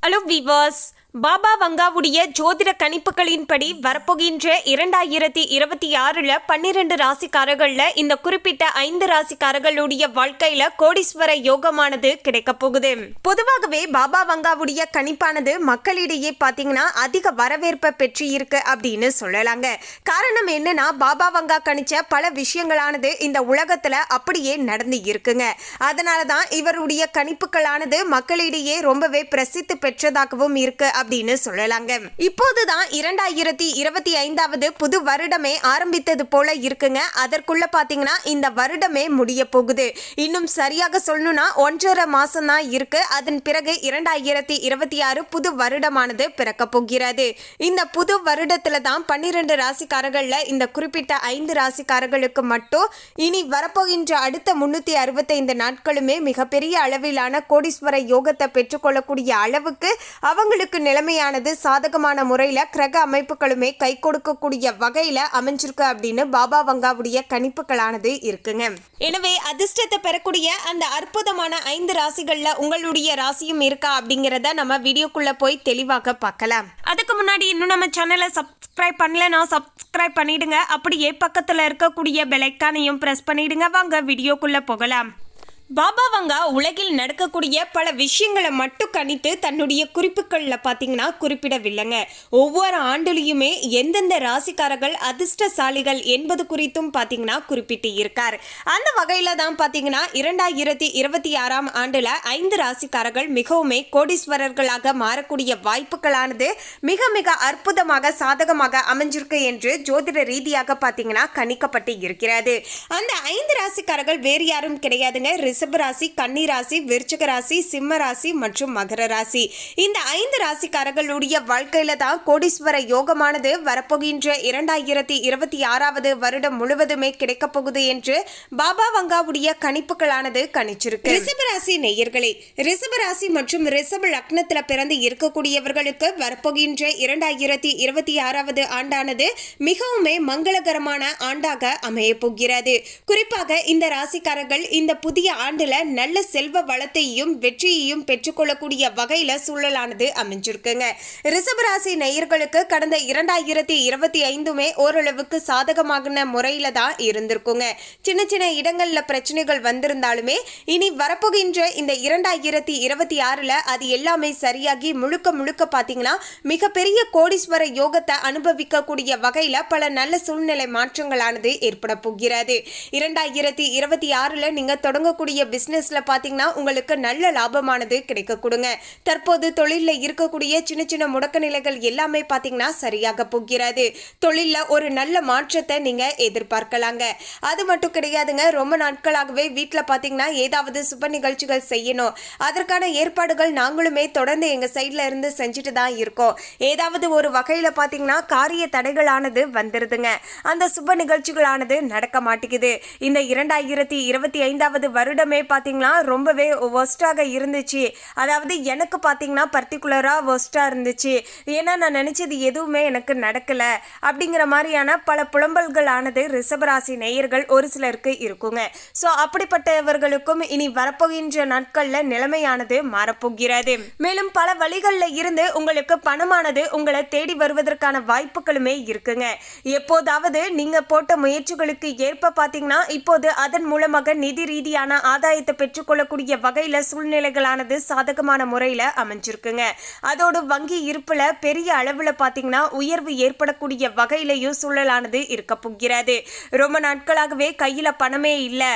a los vivos. Baba வங்காவுடைய ஜோதிட கணிப்புகளின்படி வரப்போகின்ற இரண்டாயிரத்தி இருபத்தி ஆறுல பன்னிரண்டு ராசிக்காரர்கள்ல இந்த குறிப்பிட்ட ஐந்து ராசிக்காரர்களுடைய வாழ்க்கையில கோடீஸ்வர யோகமானது கிடைக்க போகுது. பொதுவாகவே பாபா வங்காவுடைய கணிப்பானது மக்களிடையே பாத்தீங்கன்னா அதிக வரவேற்பை பெற்று இருக்கு அப்படின்னு சொல்லலாங்க. காரணம் என்னன்னா பாபா வங்கா கணிச்ச பல விஷயங்களானது இந்த உலகத்துல அப்படியே நடந்து இருக்குங்க. அதனால தான் இவருடைய கணிப்புகளானது மக்களிடையே ரொம்பவே பிரசித்தி பெற்றதாகவும் இருக்கு அப்படின்னு சொல்லலாங்க. இப்போதுதான் இரண்டாயிரத்தி இருபத்தி ஐந்தாவது புது வருடமே ஆரம்பித்தது போல இருக்குங்க. அதற்குள்ள பாத்தீங்கன்னா இந்த வருடமே முடிய போகுது. இன்னும் சரியாக சொல்லணும்னா ஒன்றரை மாசம் தான் இருக்கு. அதன் பிறகு இரண்டாயிரத்தி இருபத்தி ஆறு புது வருடமானது பிறக்க போகிறது. இந்த புது வருடத்துல தான் பன்னிரண்டு ராசிக்காரர்கள்ல இந்த குறிப்பிட்ட ஐந்து ராசிக்காரர்களுக்கு மட்டும் இனி வரப்போகின்ற அடுத்த முன்னூத்தி அறுபத்தைந்து நாட்களுமே மிகப்பெரிய அளவிலான கோடீஸ்வர யோகத்தை பெற்றுக்கொள்ளக்கூடிய அளவுக்கு அவங்களுக்கு நிலைமையானது சாதகமான முறையில் கிரக அமைப்புகளுமே கை கொடுக்கக்கூடிய வகையில் அமைஞ்சிருக்கு அப்படின்னு பாபா வங்காவுடைய கணிப்புகளானது இருக்குங்க. எனவே அதிர்ஷ்டத்தை பெறக்கூடிய அந்த அற்புதமான ஐந்து ராசிகளில் உங்களுடைய ராசியும் இருக்கா அப்படிங்கிறத நம்ம வீடியோக்குள்ள போய் தெளிவாக பார்க்கலாம். அதுக்கு முன்னாடி இன்னும் நம்ம சேனலை சப்ஸ்கிரைப் பண்ணலன்னா சப்ஸ்கிரைப் பண்ணிடுங்க. அப்படியே பக்கத்தில் இருக்கக்கூடிய பெலைக்கானையும் ப்ரெஸ் பண்ணிடுங்க. வாங்க வீடியோக்குள்ள போகலாம். பாபா வங்கா உலகில் நடக்கக்கூடிய பல விஷயங்களை மட்டும் கணித்து தன்னுடைய குறிப்புகளில் பார்த்தீங்கன்னா குறிப்பிடவில்லைங்க. ஒவ்வொரு ஆண்டுலையுமே எந்தெந்த ராசிக்காரர்கள் அதிர்ஷ்டசாலிகள் என்பது குறித்தும் பார்த்தீங்கன்னா குறிப்பிட்டு இருக்கார். அந்த வகையில் தான் பார்த்தீங்கன்னா இரண்டாயிரத்தி இருபத்தி ஆறாம் ஆண்டில் ஐந்து ராசிக்காரர்கள் மிகவுமே கோடீஸ்வரர்களாக மாறக்கூடிய வாய்ப்புகளானது மிக மிக அற்புதமாக சாதகமாக அமைஞ்சிருக்கு என்று ஜோதிட ரீதியாக பார்த்தீங்கன்னா கணிக்கப்பட்டு இருக்கிறது. அந்த ஐந்து ராசிக்காரர்கள் வேறு யாரும் கிடையாதுங்க. ரிஷப ராசி கன்னி ராசி ராசி சிம்ம ராசி மற்றும் மகர ராசி. இந்த ஐந்து ராசிக்காரர்களுடைய வாழ்க்கையில தான் கோடீஸ்வர யோகமானது வரப்போகின்ற இரண்டாயிரத்தி இருபத்தி ஆறாவது வருடம் முழுவதுமே கிடைக்கப் போகுது என்று பாபா வங்காவுடைய கணிப்புகளானது கணிச்சிருக்கு. ரிஷபராசி நேயர்களே ரிஷபராசி மற்றும் ரிஷப லக்னத்தில் பிறந்து இருக்கக்கூடியவர்களுக்கு வரப்போகின்ற இரண்டாயிரத்தி இருபத்தி ஆறாவது ஆண்டானது மிகவுமே மங்களகரமான ஆண்டாக அமைய போகிறது. குறிப்பாக இந்த ராசிக்காரர்கள் இந்த புதிய ஆண்டுல நல்ல செல்வ வளத்தையும் வெற்றியையும் பெற்றுக்கொள்ளக்கூடிய வகையில சூழலானது அமைஞ்சிருக்குங்க. ரிசபராசி நேயர்களுக்கு கடந்த இரண்டாயிரத்தி இருபத்தி ஐந்துமே ஓரளவுக்கு சாதகமான முறையில தான் இருந்திருக்குங்க. சின்ன சின்ன இடங்கள்ல பிரச்சனைகள் வந்திருந்தாலுமே இனி வரப்போகின்ற இந்த இரண்டாயிரத்தி இருபத்தி ஆறுல அது எல்லாமே சரியாகி முழுக்க முழுக்க பாத்தீங்கன்னா மிகப்பெரிய கோடீஸ்வர யோகத்தை அனுபவிக்கக்கூடிய வகையில பல நல்ல சூழ்நிலை மாற்றங்களானது ஏற்பட போகிறது. இரண்டாயிரத்தி இருபத்தி ஆறுல நீங்க தொடங்கக்கூடிய பிஸ்னஸ்ல பார்த்தீங்கன்னா உங்களுக்கு நல்ல லாபமானது கிடைக்க கொடுங்க தற்போது தொழிலில் இருக்கக்கூடிய சின்ன சின்ன முடக்க நிலைகள் எல்லாமே பார்த்தீங்கன்னா சரியாக போகிறது. தொழிலில் ஒரு நல்ல மாற்றத்தை நீங்கள் எதிர்பார்க்கலாங்க. அது மட்டும் கிடையாதுங்க ரொம்ப நாட்களாகவே வீட்டில் பார்த்தீங்கன்னா ஏதாவது சுப நிகழ்ச்சிகள் செய்யணும். அதற்கான ஏற்பாடுகள் நாங்களுமே தொடர்ந்து எங்கள் சைடில் இருந்து செஞ்சுட்டு தான் இருக்கோம். ஏதாவது ஒரு வகையில் பார்த்தீங்கன்னா காரிய தடைகளானது வந்துடுதுங்க அந்த சுப நிகழ்ச்சிகளானது நடக்க மாட்டேங்குது. இந்த இரண்டாயிரத்தி இருபத்தி ஐந்தாவது வருட வருடமே பாத்தீங்கன்னா ரொம்பவே ஒர்ஸ்ட்டாக இருந்துச்சு. அதாவது எனக்கு பார்த்தீங்கன்னா பர்டிகுலராக ஒர்ஸ்ட்டாக இருந்துச்சு. ஏன்னா நான் நினச்சது எதுவுமே எனக்கு நடக்கல. அப்படிங்கிற மாதிரியான பல புலம்பல்களானது ரிஷபராசி நேயர்கள் ஒரு சிலருக்கு இருக்குங்க. ஸோ அப்படிப்பட்டவர்களுக்கும் இனி வரப்போகின்ற நாட்களில் நிலைமையானது மாறப்போகிறது. மேலும் பல வழிகளில் இருந்து உங்களுக்கு பணமானது உங்களை தேடி வருவதற்கான வாய்ப்புகளுமே இருக்குங்க. எப்போதாவது நீங்கள் போட்ட முயற்சிகளுக்கு ஏற்ப பார்த்தீங்கன்னா இப்போது அதன் மூலமாக நிதி ரீதியான ஆதாயத்தை பெற்றுக்கொள்ளக்கூடிய வகையில் சூழ்நிலைகளானது சாதகமான முறையில் அமைஞ்சிருக்குங்க. அதோடு வங்கி இருப்பில் பெரிய அளவில் பார்த்தீங்கன்னா உயர்வு ஏற்படக்கூடிய வகையிலையும் சூழலானது இருக்க போகிறது. ரொம்ப நாட்களாகவே கையில் பணமே இல்லை.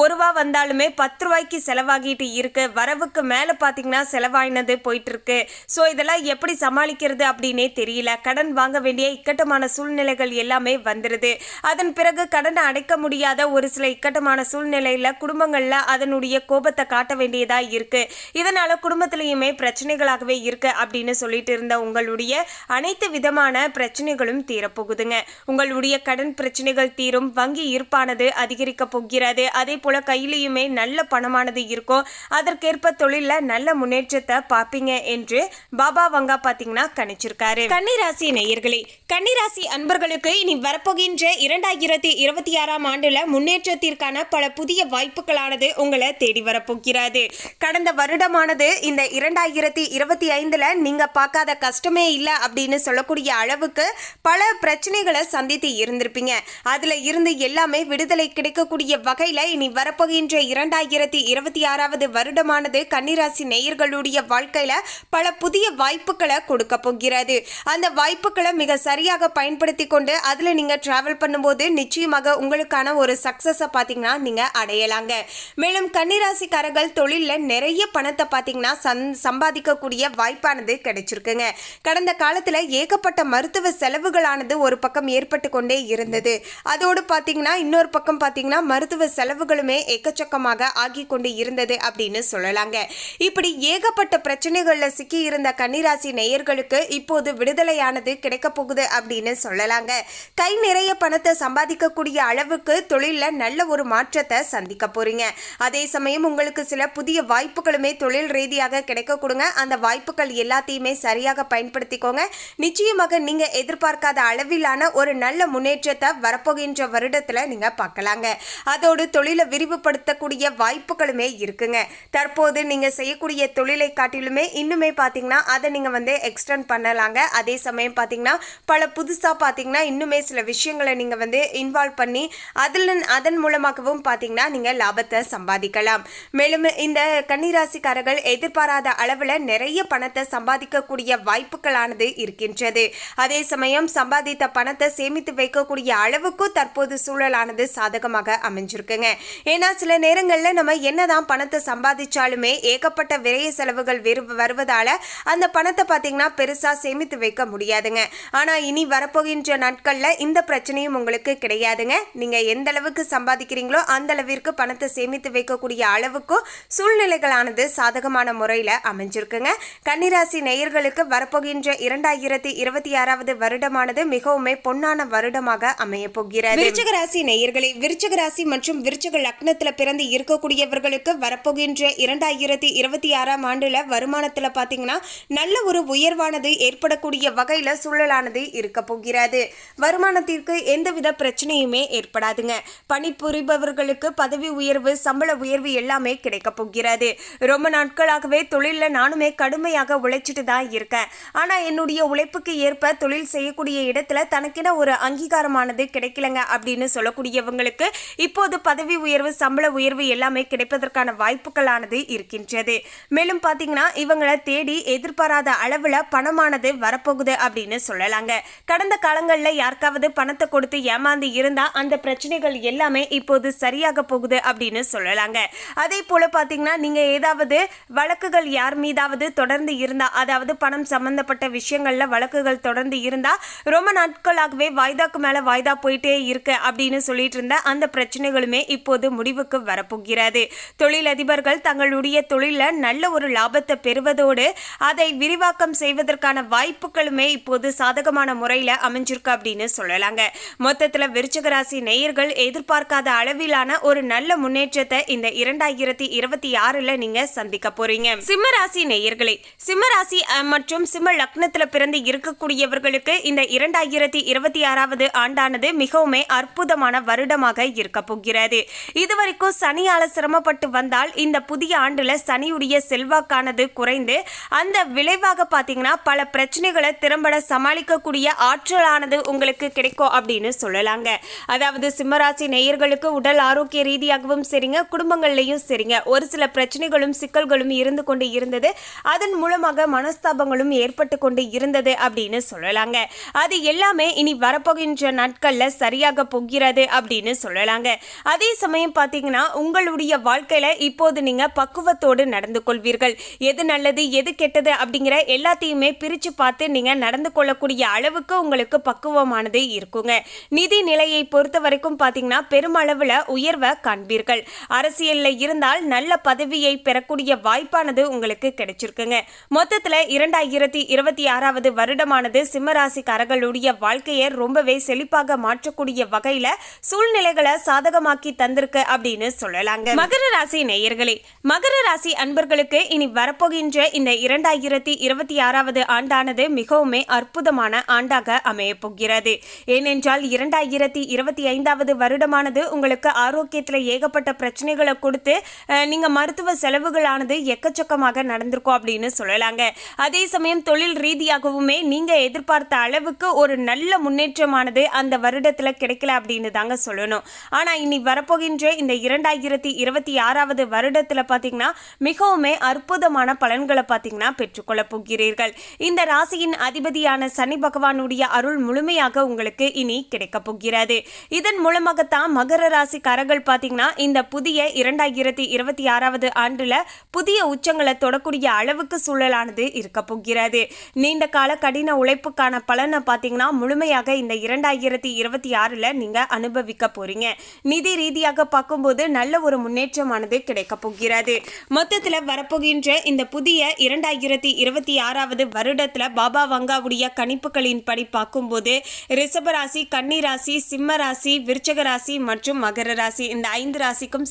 ஒரு ரூபா வந்தாலுமே பத்து ரூபாய்க்கு செலவாகிட்டு இருக்கு. வரவுக்கு மேலே பார்த்தீங்கன்னா செலவாயினது போயிட்டு இருக்கு ஸோ இதெல்லாம் எப்படி சமாளிக்கிறது அப்படின்னே தெரியல. கடன் வாங்க வேண்டிய இக்கட்டமான சூழ்நிலைகள் எல்லாமே வந்துடுது அதன் பிறகு கடனை அடைக்க முடியாத ஒரு சில இக்கட்டமான சூழ்நிலையில் குடும்பங்களில் அதனுடைய கோபத்தை காட்ட வேண்டியதா இருக்கு. இதனால குடும்பத்திலையுமே பிரச்சனைகளாகவே இருக்கு அப்படின்னு சொல்லிட்டு இருந்த உங்களுடைய அனைத்து விதமான பிரச்சனைகளும் தீரப்போகுதுங்க. உங்களுடைய கடன் பிரச்சனைகள் தீரும் வங்கி இருப்பானது அதிகரிக்க போகிறது. அதே போல கையிலையுமே நல்ல பணமானது இருக்கும். அதற்கேற்ப தொழில நல்ல முன்னேற்றத்தை பார்ப்பீங்க என்று பாபா வங்கா பாத்தீங்கன்னா கணிச்சிருக்காரு. கன்னிராசி நேயர்களே கன்னிராசி அன்பர்களுக்கு இனி வரப்போகின்ற இரண்டாயிரத்தி இருபத்தி ஆறாம் ஆண்டுல முன்னேற்றத்திற்கான பல புதிய வாய்ப்புகளானது என்பது உங்களை தேடி வரப்போகிறது. கடந்த வருடமானது இந்த இரண்டாயிரத்தி இருபத்தி ஐந்துல நீங்க பார்க்காத கஷ்டமே இல்லை அப்படின்னு சொல்லக்கூடிய அளவுக்கு பல பிரச்சனைகளை சந்தித்து இருந்திருப்பீங்க. அதுல இருந்து எல்லாமே விடுதலை கிடைக்கக்கூடிய வகையில இனி வரப்போகின்ற இரண்டாயிரத்தி இருபத்தி ஆறாவது வருடமானது கன்னிராசி நேயர்களுடைய வாழ்க்கையில பல புதிய வாய்ப்புகளை கொடுக்க போகிறது. அந்த வாய்ப்புகளை மிக சரியாக பயன்படுத்தி கொண்டு அதுல நீங்க டிராவல் பண்ணும்போது நிச்சயமாக உங்களுக்கான ஒரு சக்சஸை பார்த்தீங்கன்னா நீங்க அடையலாங்க. மேலும் கன்னிராசிக்காரர்கள் தொழிலில் நிறைய பணத்தை பார்த்தீங்கன்னா சந் சம்பாதிக்கக்கூடிய வாய்ப்பானது கிடைச்சிருக்குங்க. கடந்த காலத்தில் ஏகப்பட்ட மருத்துவ செலவுகளானது ஒரு பக்கம் ஏற்பட்டு கொண்டே இருந்தது. அதோடு பார்த்தீங்கன்னா இன்னொரு பக்கம் பார்த்தீங்கன்னா மருத்துவ செலவுகளுமே எக்கச்சக்கமாக ஆகி கொண்டு இருந்தது அப்படின்னு சொல்லலாங்க. இப்படி ஏகப்பட்ட பிரச்சனைகளில் சிக்கி இருந்த கன்னிராசி நேயர்களுக்கு இப்போது விடுதலையானது கிடைக்க போகுது அப்படின்னு சொல்லலாங்க. கை நிறைய பணத்தை சம்பாதிக்கக்கூடிய அளவுக்கு தொழிலில் நல்ல ஒரு மாற்றத்தை சந்திக்க போறீங்க. அதே சமயம் உங்களுக்கு சில புதிய வாய்ப்புகளுமே தொழில் ரீதியாக கிடைக்க கொடுங்க அந்த வாய்ப்புகள் எல்லாத்தையுமே சரியாக பயன்படுத்திக்கோங்க. நிச்சயமாக நீங்க எதிர்பார்க்காத அளவிலான ஒரு நல்ல முன்னேற்றத்தை வரப்போகின்ற வருடத்துல நீங்க பார்க்கலாங்க. அதோடு தொழிலை விரிவுபடுத்தக்கூடிய வாய்ப்புகளுமே இருக்குங்க. தற்போது நீங்க செய்யக்கூடிய தொழிலை காட்டிலுமே இன்னுமே பார்த்தீங்கன்னா அதை நீங்க வந்து எக்ஸ்டெண்ட் பண்ணலாங்க. அதே சமயம் பார்த்தீங்கன்னா பல புதுசாக பார்த்தீங்கன்னா இன்னுமே சில விஷயங்களை நீங்கள் வந்து இன்வால்வ் பண்ணி அதில் அதன் மூலமாகவும் பார்த்தீங்கன்னா நீங்கள் லாபத்தை சம்பாதிக்கலாம். மேலும் இந்த கன்னிராசிக்காரர்கள் எதிர்பாராத அளவில் நிறைய பணத்தை சம்பாதிக்கக்கூடிய வாய்ப்புகளானது இருக்கின்றது. அதே சமயம் சம்பாதித்த பணத்தை சேமித்து வைக்கக்கூடிய அளவுக்கு தற்போது சூழலானது சாதகமாக அமைஞ்சிருக்குங்க. ஏன்னா சில நேரங்களில் நம்ம என்னதான் பணத்தை சம்பாதிச்சாலுமே ஏகப்பட்ட விரைய செலவுகள் வெறு வருவதால அந்த பணத்தை பார்த்தீங்கன்னா பெருசாக சேமித்து வைக்க முடியாதுங்க. ஆனால் இனி வரப்போகின்ற நாட்களில் இந்த பிரச்சனையும் உங்களுக்கு கிடையாதுங்க. நீங்கள் எந்த அளவுக்கு சம்பாதிக்கிறீங்களோ அந்த அளவிற்கு பணத்தை சேமித்து சேர்த்து வைக்கக்கூடிய அளவுக்கு சூழ்நிலைகளானது சாதகமான முறையில் அமைஞ்சிருக்குங்க. கன்னிராசி நேயர்களுக்கு வரப்போகின்ற இரண்டாயிரத்தி இருபத்தி ஆறாவது வருடமானது மிகவுமே பொன்னான வருடமாக அமைய போகிறது. விருச்சக ராசி நேயர்களே விருச்சக ராசி மற்றும் விருச்சக லக்னத்தில் பிறந்து இருக்கக்கூடியவர்களுக்கு வரப்போகின்ற இரண்டாயிரத்தி இருபத்தி ஆறாம் ஆண்டுல வருமானத்தில் பார்த்தீங்கன்னா நல்ல ஒரு உயர்வானது ஏற்படக்கூடிய வகையில் சூழலானது இருக்க போகிறது. வருமானத்திற்கு எந்தவித பிரச்சனையுமே ஏற்படாதுங்க. பணிபுரிபவர்களுக்கு பதவி உயர்வு சம்பள உயர்வு எல்லாமே கிடைக்க போகிறது. ரொம்ப நாட்களாகவே தொழிலில் நானுமே கடுமையாக உழைச்சிட்டு தான் இருக்கேன். ஆனால் என்னுடைய உழைப்புக்கு ஏற்ப தொழில் செய்யக்கூடிய இடத்துல தனக்கென ஒரு அங்கீகாரமானது கிடைக்கலங்க அப்படின்னு சொல்லக்கூடியவங்களுக்கு இப்போது பதவி உயர்வு சம்பள உயர்வு எல்லாமே கிடைப்பதற்கான வாய்ப்புகளானது இருக்கின்றது. மேலும் பார்த்தீங்கன்னா இவங்களை தேடி எதிர்பாராத அளவில் பணமானது வரப்போகுது அப்படின்னு சொல்லலாங்க. கடந்த காலங்களில் யாருக்காவது பணத்தை கொடுத்து ஏமாந்து இருந்தால் அந்த பிரச்சனைகள் எல்லாமே இப்போது சரியாக போகுது அப்படின்னு சொல்லலாங்க. அதே போல பார்த்தீங்கன்னா நீங்க ஏதாவது வழக்குகள் யார் மீதாவது தொடர்ந்து இருந்தா அதாவது பணம் சம்மந்தப்பட்ட விஷயங்கள்ல வழக்குகள் தொடர்ந்து இருந்தா ரொம்ப நாட்களாகவே வாய்தாக்கு மேல வாய்தா போயிட்டே இருக்கு அப்படின்னு சொல்லிட்டு இருந்த அந்த பிரச்சனைகளுமே இப்போது முடிவுக்கு வரப்போகிறது. தொழிலதிபர்கள் தங்களுடைய தொழில நல்ல ஒரு லாபத்தை பெறுவதோடு அதை விரிவாக்கம் செய்வதற்கான வாய்ப்புகளுமே இப்போது சாதகமான முறையில் அமைஞ்சிருக்கு அப்படின்னு சொல்லலாங்க. மொத்தத்தில் விருச்சக ராசி நேயர்கள் எதிர்பார்க்காத அளவிலான ஒரு நல்ல முன்னேற்ற முன்னேற்றத்தை இந்த இரண்டாயிரத்தி இருபத்தி ஆறுல நீங்க சந்திக்க போறீங்க. சிம்ம ராசி நேயர்களே சிம்ம ராசி மற்றும் சிம்ம லக்னத்துல பிறந்து இருக்கக்கூடியவர்களுக்கு இந்த இரண்டாயிரத்தி இருபத்தி ஆறாவது ஆண்டானது மிகவுமே அற்புதமான வருடமாக இருக்க போகிறது. இதுவரைக்கும் சனியால சிரமப்பட்டு வந்தால் இந்த புதிய ஆண்டுல சனியுடைய செல்வாக்கானது குறைந்து அந்த விளைவாக பாத்தீங்கன்னா பல பிரச்சனைகளை திறம்பட சமாளிக்கக்கூடிய ஆற்றலானது உங்களுக்கு கிடைக்கும் அப்படின்னு சொல்லலாங்க. அதாவது சிம்மராசி நேயர்களுக்கு உடல் ஆரோக்கிய ரீதியாகவும் சரிங்க குடும்பங்கள்லையும் சரிங்க. ஒரு சில பிரச்சனைகளும் சிக்கல்களும் இருந்து கொண்டு இருந்தது. அதன் மூலமாக மனஸ்தாபங்களும் ஏற்பட்டு கொண்டு இருந்தது அப்படின்னு சொல்லலாங்க. அது எல்லாமே இனி வரப்போகின்ற நாட்களில் சரியாக போகிறது அப்படின்னு சொல்லலாங்க. அதே சமயம் பார்த்தீங்கன்னா உங்களுடைய வாழ்க்கையில் இப்போது நீங்கள் பக்குவத்தோடு நடந்து கொள்வீர்கள். எது நல்லது எது கெட்டது அப்படிங்கிற எல்லாத்தையுமே பிரிச்சு பார்த்து நீங்கள் நடந்து கொள்ளக்கூடிய அளவுக்கு உங்களுக்கு பக்குவமானது இருக்குங்க. நிதி நிலையை பொறுத்த வரைக்கும் பார்த்தீங்கன்னா பெருமளவில் உயர்வை காண்பீர்கள். அரசியலில் இருந்தால் நல்ல பதவியை பெறக்கூடிய வாய்ப்பானது உங்களுக்கு கிடைச்சிருக்குங்க. மொத்தத்துல இரண்டாயிரத்தி இருபத்தி ஆறாவது வருடமானது சிம்மராசிக்காரர்களுடைய வாழ்க்கையை ரொம்பவே செழிப்பாக மாற்றக்கூடிய வகையில சூழ்நிலைகளை சாதகமாக்கி தந்திருக்கு அப்படின்னு சொல்லலாங்க. மகர ராசி நேயர்களே மகர ராசி அன்பர்களுக்கு இனி வரப்போகின்ற இந்த இரண்டாயிரத்தி இருபத்தி ஆறாவது ஆண்டானது மிகவுமே அற்புதமான ஆண்டாக அமைய போகிறது. ஏனென்றால் இரண்டாயிரத்தி இருபத்தி ஐந்தாவது வருடமானது உங்களுக்கு ஆரோக்கியத்தில் ஏகப்பட்ட பிரச்சனைகளை கொடுத்து நீங்கள் மருத்துவ செலவுகளானது எக்கச்சக்கமாக நடந்திருக்கும் அப்படின்னு சொல்லலாங்க. அதே சமயம் தொழில் ரீதியாகவுமே நீங்க எதிர்பார்த்த அளவுக்கு ஒரு நல்ல முன்னேற்றமானது அந்த வருடத்துல கிடைக்கல அப்படின்னு தாங்க சொல்லணும். ஆனா இனி வரப்போகின்ற இந்த இரண்டாயிரத்தி இருபத்தி ஆறாவது வருடத்துல பாத்தீங்கன்னா மிகவுமே அற்புதமான பலன்களை பாத்தீங்கன்னா பெற்றுக்கொள்ள போகிறீர்கள். இந்த ராசியின் அதிபதியான சனி பகவானுடைய அருள் முழுமையாக உங்களுக்கு இனி கிடைக்க போகிறது. இதன் மூலமாகத்தான் மகர ராசிக்காரர்கள் பாத்தீங்கன்னா இந்த புதிய இரண்டாயிரத்தி இருபத்தி ஆறாவது ஆண்டுல புதிய உச்சங்களை தொடக்கூடிய அளவுக்கு சூழலானது இருக்க போகிறது. நீண்ட கால கடின உழைப்புக்கான பலனை பார்த்தீங்கன்னா முழுமையாக இந்த இரண்டாயிரத்தி இருபத்தி ஆறுல நீங்க அனுபவிக்க போறீங்க. நிதி ரீதியாக பார்க்கும்போது நல்ல ஒரு முன்னேற்றமானது கிடைக்க போகிறது. மொத்தத்தில் வரப்போகின்ற இந்த புதிய இரண்டாயிரத்தி இருபத்தி ஆறாவது வருடத்துல பாபா வங்காவுடைய கணிப்புகளின் படி பார்க்கும்போது ரிஷபராசி கன்னிராசி சிம்ம ராசி விருச்சக ராசி மற்றும் மகர ராசி இந்த ஐந்து ராசிக்கும்